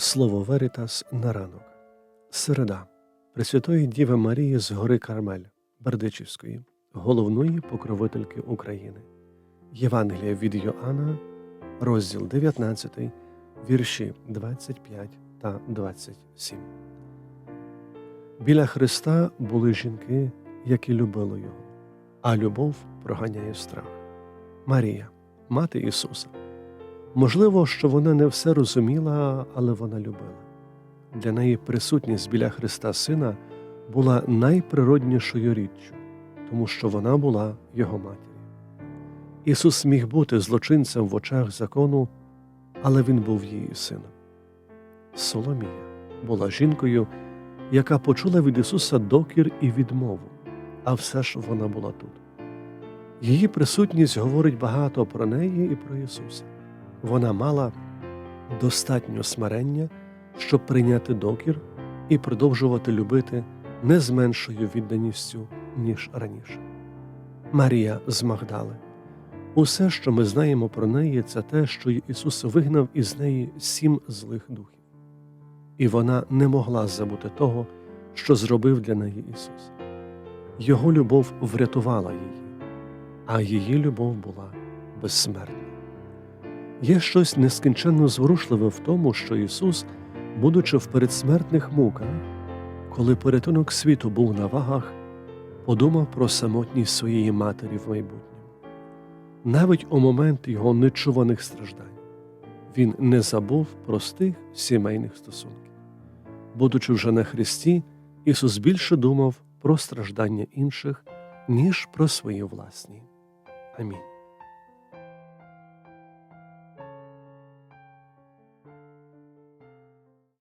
Слово Веритас на ранок. Середа Пресвятої Діви Марії з гори Кармель, Бердичівської, головної покровительки України. Євангелія від Йоанна, розділ 19, вірші 25 та 27. Біля Христа були жінки, які любили Його, а любов проганяє страх. Марія, мати Ісуса. Можливо, що вона не все розуміла, але вона любила. Для неї присутність біля Христа Сина була найприроднішою річчю, тому що вона була його матір'ю. Ісус міг бути злочинцем в очах закону, але Він був її сином. Соломія була жінкою, яка почула від Ісуса докір і відмову, а все ж вона була тут. Її присутність говорить багато про неї і про Ісуса. Вона мала достатньо смирення, щоб прийняти докір і продовжувати любити не з меншою відданістю, ніж раніше. Марія з Магдали. Усе, що ми знаємо про неї, це те, що Ісус вигнав із неї сім злих духів, і вона не могла забути того, що зробив для неї Ісус. Його любов врятувала її, а її любов була безсмертна. Є щось нескінченно зворушливе в тому, що Ісус, будучи в передсмертних муках, коли порятунок світу був на вагах, подумав про самотність своєї матері в майбутньому. Навіть у момент його нечуваних страждань він не забув простих сімейних стосунків. Будучи вже на Христі, Ісус більше думав про страждання інших, ніж про свої власні. Амінь.